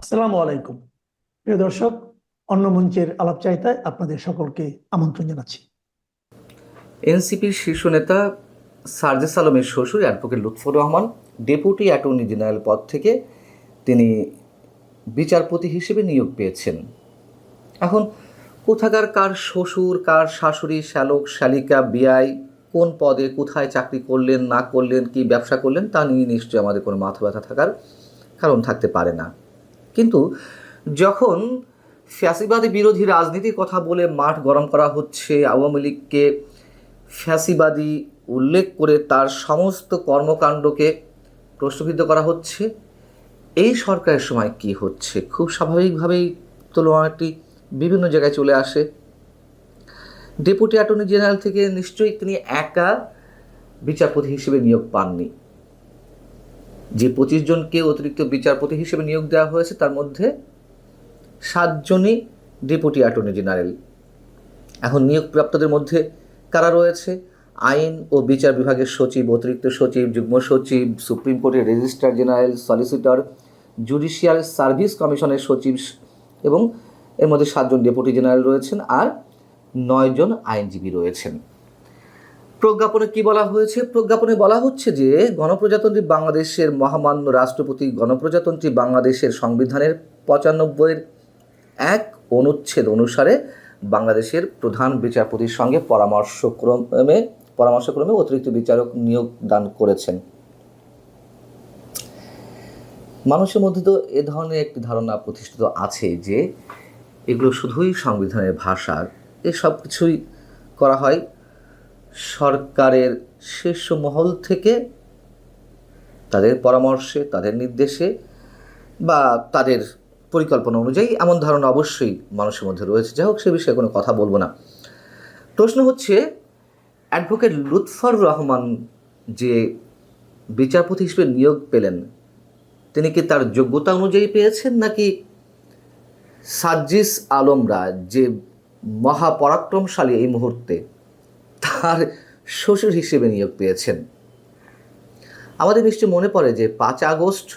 আসসালামু আলাইকুম। প্রিয় দর্শক, অন্য মঞ্চের আলাপচারিতায় আপনাদের সকলকে আমন্ত্রণ জানাচ্ছি। এনসিপির শীর্ষ নেতা সার্জেস আলমের শ্বশুর advocate Lutfor Rahman, deputy attorney general পদ থেকে তিনি বিচারপতি হিসেবে নিয়োগ পেয়েছেন। এখন কোথাকার কার শ্বশুর, কার শাশুড়ি, শ্যালক শালিকা বিআই, কোন পদে কোথায় চাকরি করলেন, না করলেন, কি ব্যবসা করলেন, তা নিয়ে নিশ্চয়ই আমাদের কোনো মাথা ব্যথা থাকার কারণ থাকতে পারে না। কিন্তু যখন ফ্যাসিবাদী বিরোধী রাজনীতির কথা বলে মাঠ গরম করা হচ্ছে, আওয়ামী লীগকে ফ্যাসিবাদী উল্লেখ করে তার সমস্ত কর্মকাণ্ডকে প্রশ্নবিদ্ধ করা হচ্ছে, এই সরকারের সময় কি হচ্ছে? খুব স্বাভাবিকভাবেই তুলনাটি বিভিন্ন জায়গায় চলে আসে। ডেপুটি অ্যাটর্নি জেনারেল থেকে নিশ্চয়ই তিনি একা বিচারপতি হিসেবে নিয়োগ পাননি। যে পঁচিশ জনকে অতিরিক্ত বিচারপতি হিসেবে নিয়োগ দেওয়া হয়েছে, তার মধ্যে সাতজনই ডেপুটি অ্যাটর্নি জেনারেল। এখন নিয়োগপ্রাপ্তদের মধ্যে কারা রয়েছে? আইন ও বিচার বিভাগের সচিব, অতিরিক্ত সচিব, যুগ্ম সচিব, সুপ্রিম কোর্টের registrar general, solicitor, judicial service কমিশনের সচিব এবং এর মধ্যে সাতজন ডেপুটি জেনারেল রয়েছেন আর নয়জন আইনজীবী রয়েছেন। প্রজ্ঞাপনে কি বলা হয়েছে? প্রজ্ঞাপনে বলা হচ্ছে যে, গণপ্রজাতন্ত্রী বাংলাদেশের মহামান্য রাষ্ট্রপতি গণপ্রজাতন্ত্রী বাংলাদেশের সংবিধানের পঁচানব্বইয়ের এক অনুচ্ছেদ অনুসারে বাংলাদেশের প্রধান বিচারপতির সঙ্গে পরামর্শক্রমে পরামর্শক্রমে অতিরিক্ত বিচারক নিয়োগ দান করেছেন। মানুষের মধ্যে তো এ ধরনের একটি ধারণা প্রতিষ্ঠিত আছে যে, এগুলো শুধুই সংবিধানের ভাষা, এ সব কিছুই করা হয় সরকারের শীর্ষ মহল থেকে তাদের পরামর্শে, তাদের নির্দেশে বা তাদের পরিকল্পনা অনুযায়ী এমন ধারণা অবশ্যই মানুষের মধ্যে রয়েছে। যাই হোক, সে বিষয়ে কোনো কথা বলব না। প্রশ্ন হচ্ছে, অ্যাডভোকেট লুৎফর রহমান যে বিচারপতি হিসেবে নিয়োগ পেলেন, তিনি কি তার যোগ্যতা অনুযায়ী পেয়েছেন নাকি সাজ্জিস আলমরা যে মহাপরাক্রমশালী এই মুহূর্তে তার শ্বশুর হিসেবে নিয়োগ পেয়েছেন। আমাদের নিশ্চয় মনে পড়ে যে পাঁচ আগস্ট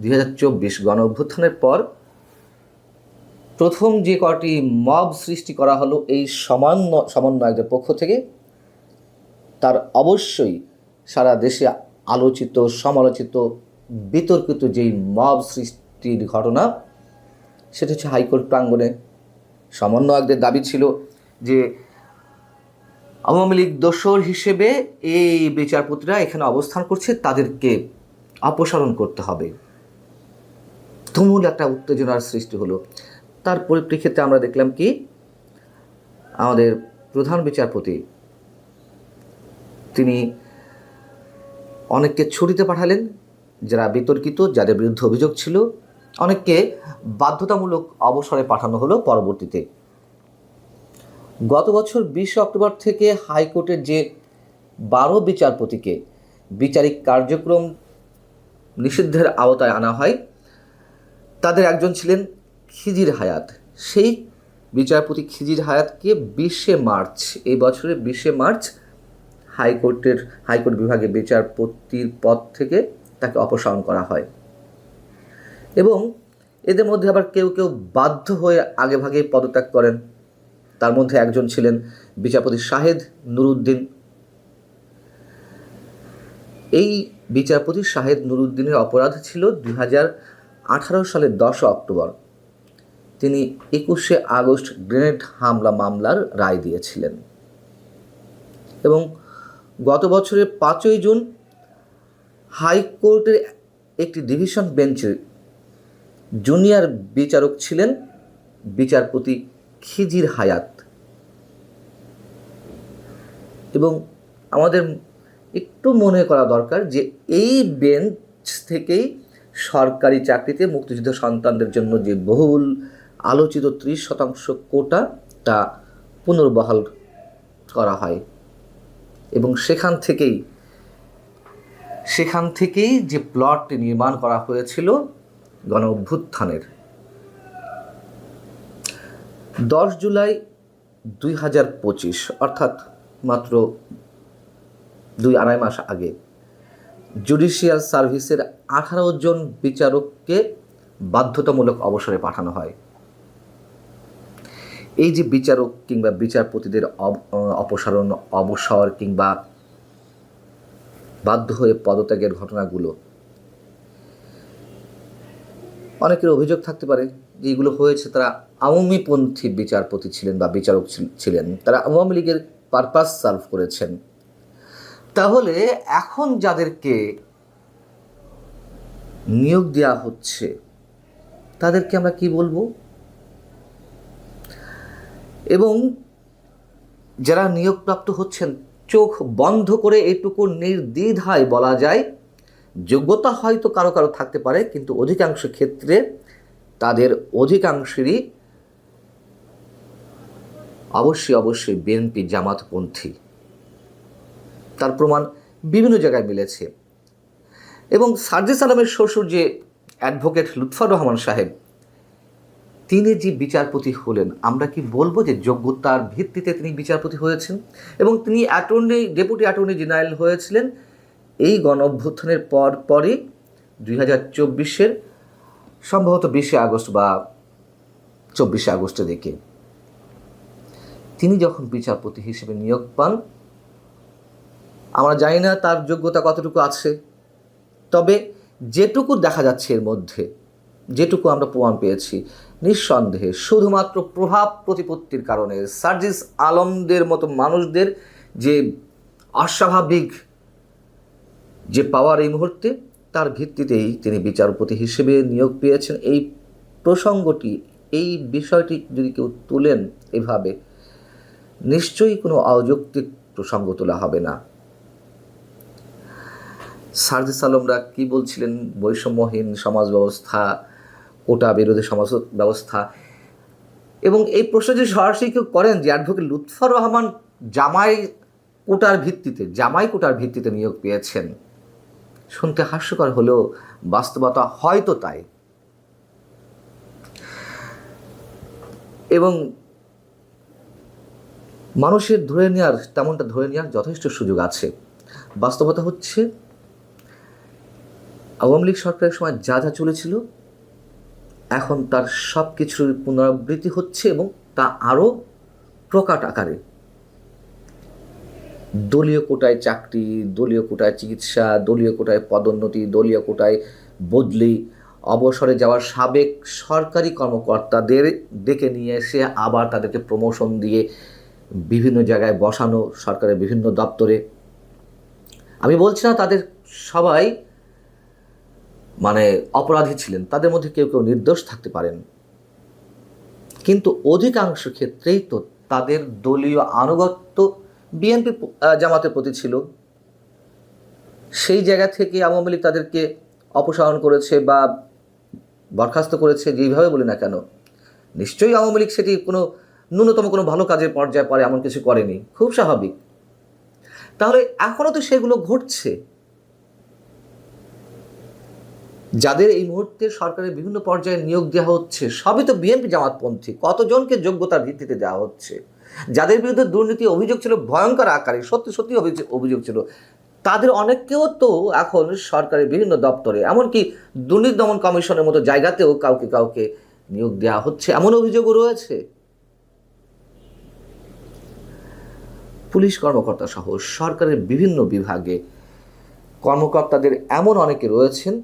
দুই হাজার চব্বিশ গণ অভ্যুত্থানের পর প্রথম যে কটি মব সৃষ্টি করা হলো এই সমান্য সমন্বয়কদের পক্ষ থেকে, তার অবশ্যই সারা দেশে আলোচিত, সমালোচিত, বিতর্কিত যেই মব সৃষ্টির ঘটনা, সেটা হচ্ছে হাইকোর্ট প্রাঙ্গণে। সমন্বয়কদের দাবি ছিল যে আওয়ামী লীগ দোসর হিসেবে এই বিচারপতিরা এখানে অবস্থান করছে, তাদেরকে অপসারণ করতে হবে। তুমুল একটা উত্তেজনার সৃষ্টি হলো। তার পরিপ্রেক্ষিতে আমরা দেখলাম কি, আমাদের প্রধান বিচারপতি, তিনি অনেককে ছুটিতে পাঠালেন, যারা বিতর্কিত, যাদের বিরুদ্ধে অভিযোগ ছিল। অনেককে বাধ্যতামূলক অবসরে পাঠানো হলো পরবর্তীতে। গত বছর বিশে অক্টোবর থেকে হাইকোর্টের যে বারো বিচারপতিকে বিচারিক কার্যক্রম নিষিদ্ধের আওতায় আনা হয়, তাদের একজন ছিলেন খিজির হায়াত। সেই বিচারপতি খিজির হায়াতকে বিশে মার্চ, এই বছরের বিশে মার্চ হাইকোর্টের, হাইকোর্ট বিভাগে বিচারপতির পদ থেকে তাকে অপসারণ করা হয়। এবং এদের মধ্যে আবার কেউ কেউ বাধ্য হয়ে আগেভাগে পদত্যাগ করেন। তার মধ্যে একজন ছিলেন বিচারপতি শাহেদ নুরুদ্দিন। এই বিচারপতি শাহেদ নুরুদ্দিনের অপরাধ ছিল হাজার আঠারো সালের দশ অক্টোবর। তিনি একুশে আগস্ট গ্রেনেড হামলা মামলার রায় দিয়েছিলেন। এবং গত বছরের পাঁচই জুন হাইকোর্টের একটি ডিভিশন বেঞ্চের জুনিয়র বিচারক ছিলেন বিচারপতি খিজির হায়াত। এবং আমাদের একটু মনে করা দরকার যে এই বেঞ্চ থেকেই সরকারি চাকরিতে মুক্তিযুদ্ধ সন্তানদের জন্য যে বহুল আলোচিত ত্রিশ শতাংশ কোটা, তা পুনর্বহাল করা হয়। এবং সেখান থেকেই সেখান থেকেই যে প্লটটি নির্মাণ করা হয়েছিল গণ অভ্যুত্থানের দশ জুলাই দুই হাজার পঁচিশ, অর্থাৎ মাত্র দুই আড়াই মাস আগে, জুডিশিয়াল সার্ভিসের আঠারো জন বিচারককে বাধ্যতামূলক অবসরে পাঠানো হয়। এই যে বিচারক কিংবা বিচারপতিদের অপসারণ, অবসর কিংবা বাধ্য হয়ে পদত্যাগের ঘটনাগুলো অনেকের অভিযোগ থাকতে পারে যে এগুলো হয়েছে, তারা আওয়ামীপন্থী বিচারপতি ছিলেন বা বিচারক ছিলেন। তারা আওয়ামী লীগের পারপাস সার্ভ করেছেন। তাহলে এখন যাদেরকে নিয়োগ দেওয়া হচ্ছে, তাদেরকে আমরা কি বলব? এবং যারা নিয়োগপ্রাপ্ত হচ্ছেন, চোখ বন্ধ করে এটুকু নির্দ্বিধায় বলা যায় যোগ্যতা হয়তো কারও কারও থাকতে পারে, কিন্তু অধিকাংশ ক্ষেত্রে তাদের অধিকাংশেরই অবশ্যই অবশ্যই বিএনপি জামাতপন্থী। তার প্রমাণ বিভিন্ন জায়গায় মিলেছে। এবং সার্জিস আলমের শ্বশুর যে অ্যাডভোকেট লুৎফর রহমান সাহেব, তিনি যে বিচারপতি হলেন, আমরা কি বলব যে যোগ্যতার ভিত্তিতে তিনি বিচারপতি হয়েছেন? এবং তিনি অ্যাটর্নি, ডেপুটি অ্যাটর্নি জেনারেল হয়েছিলেন এই গণ অভ্যুত্থানের পর পরই দুই হাজার চব্বিশের সম্ভবত বিশে আগস্ট বা চব্বিশে আগস্টের দিকে তিনি যখন বিচারপতি হিসেবে নিয়োগ পান, আমরা জানি না তার যোগ্যতা কতটুকু আছে, তবে যেটুকু দেখা যাচ্ছে এর মধ্যে, যেটুকু আমরা প্রমাণ পেয়েছি, নিঃসন্দেহে শুধুমাত্র প্রভাব প্রতিপত্তির কারণে সার্জিস আলমদের মতো মানুষদের যে অস্বাভাবিক যে পাওয়ার এই মুহূর্তে, তার ভিত্তিতেই তিনি বিচারপতি হিসেবে নিয়োগ পেয়েছেন। এই প্রসঙ্গটি, এই বিষয়টি যদি কেউ তোলেন এভাবে, নিশ্চয়ই কোনো অযৌক্তিক প্রসঙ্গ তোলা হবে না। সার্জিস আলমরা কি বলছিলেন? বৈষম্যহীন সমাজ ব্যবস্থা, কোটা বিরোধী সমাজ ব্যবস্থা। এবং এই প্রশ্ন যে সরাসরি কেউ করেন যে অ্যাডভোকেট লুৎফর রহমান জামাই কোটার ভিত্তিতে, জামাই কোটার ভিত্তিতে নিয়োগ পেয়েছেন শুনতে হাস্যকর হলেও বাস্তবতা হয়তো তাই। এবং মানুষের ধরে নেওয়ার তেমনটা ধরে নেওয়ার যথেষ্ট সুযোগ আছে। বাস্তবতা হচ্ছে, আওয়ামী লীগ সরকারের সময় যা যা চলেছিল, এখন তার সব কিছুর পুনরাবৃত্তি হচ্ছে এবং তা আরও প্রকাট আকারে দলীয় কোটায় চাকরি, দলীয় কোটায় চিকিৎসা, দলীয় কোটায় পদোন্নতি, দলীয় কোটায় বদলি, অবসরে যাওয়ার সাবেক সরকারি কর্মকর্তাদের ডেকে নিয়ে এসে আবার তাদেরকে প্রমোশন দিয়ে বিভিন্ন জায়গায় বসানো সরকারের বিভিন্ন দপ্তরে। আমি বলছি না তাদের সবাই মানে অপরাধী ছিলেন, তাদের মধ্যে কেউ কেউ নির্দোষ থাকতে পারেন। কিন্তু অধিকাংশ ক্ষেত্রেই তো তাদের দলীয় আনুগত্য বিএনপি জামাতের প্রতি ছিল। সেই জায়গা থেকে আওয়ামী লীগ তাদেরকে অপসারণ করেছে বা বরখাস্ত করেছে, যেইভাবে বলি না কেন, নিশ্চয়ই আওয়ামী লীগ সেটি কোনো ন্যূনতম কোনো ভালো কাজের পর্যায়ে পরে এমন কিছু করেনি। খুব স্বাভাবিক। তাহলে এখনও তো সেগুলো ঘটছে। যাদের এই মুহূর্তে সরকারের বিভিন্ন পর্যায়ে নিয়োগ দেওয়া হচ্ছে, সবই তো বিএনপি জামাতপন্থী। কতজনকে যোগ্যতার ভিত্তিতে দেওয়া হচ্ছে? যাদের বিরুদ্ধে দুর্নীতি অভিযোগ ছিল, ভয়ঙ্কর আকারে, সত্যি সত্যি অভিযোগ ছিল, তাদের অনেককেও তো এখন সরকারের বিভিন্ন দপ্তরে, এমনকি দুর্নীতি দমন কমিশনের মতো জায়গাতেও কাউকে কাউকে নিয়োগ দেওয়া হচ্ছে, এমন অভিযোগও রয়েছে। পুলিশ কর্মকর্তা সহ সরকারের বিভিন্ন বিভাগে কর্মকর্তাদের এমন অনেকে রয়েছেন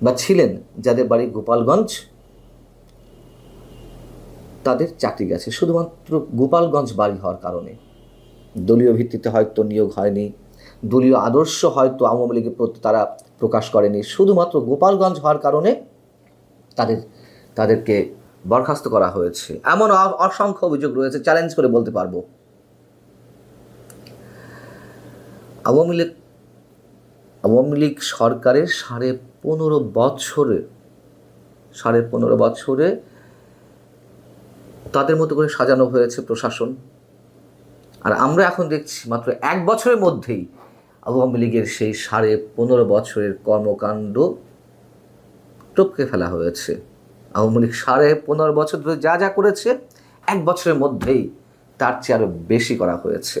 বা ছিলেন যাদের বাড়ি গোপালগঞ্জ তাদের চাকরি গেছে। শুধুমাত্র গোপালগঞ্জ বাড়ি হওয়ার কারণে। দলীয় ভিত্তিতে হয়তো নিয়োগ হয়নি। দলীয় আদর্শ হয়তো আওয়ামী লীগের প্রতি তারা প্রকাশ করেনি। শুধুমাত্র গোপালগঞ্জ হওয়ার কারণে তাদের, তাদেরকে বরখাস্ত করা হয়েছে। এমন অসংখ্য অভিযোগ রয়েছে চ্যালেঞ্জ করে বলতে পারব। আওয়ামী লীগ আওয়ামী লীগ সরকারের সাড়ে পনেরো বছরে, সাড়ে পনেরো বছরে তাদের মতো করে সাজানো হয়েছে প্রশাসন। আর আমরা এখন দেখছি মাত্র এক বছরের মধ্যেই আওয়ামী লীগের সেই সাড়ে পনেরো বছরের কর্মকাণ্ড টপকে ফেলা হয়েছে। আওয়ামী লীগ সাড়ে পনেরো বছর ধরে যা যা করেছে, এক বছরের মধ্যেই তার চেয়ে আরও বেশি করা হয়েছে।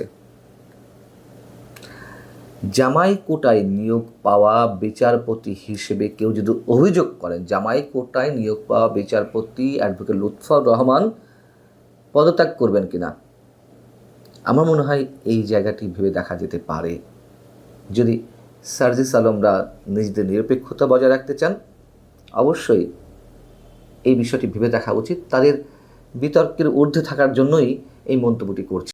জামাই কোটায় নিয়োগ পাওয়া বিচারপতি হিসেবে কেউ যদি অভিযোগ করেন, জামাই কোটায় নিয়োগ পাওয়া বিচারপতি অ্যাডভোকেট লুৎফর রহমান পদত্যাগ করবেন কিনা? আমার মনে হয় এই জায়গাটি ভেবে দেখা যেতে পারে। যদি সার্জিস আলমরা নিজেদের নিরপেক্ষতা বজায় রাখতে চান, অবশ্যই এই বিষয়টি ভেবে দেখা উচিত। তাদের বিতর্কের ঊর্ধ্বে থাকার জন্যই এই মন্তব্যটি করছে।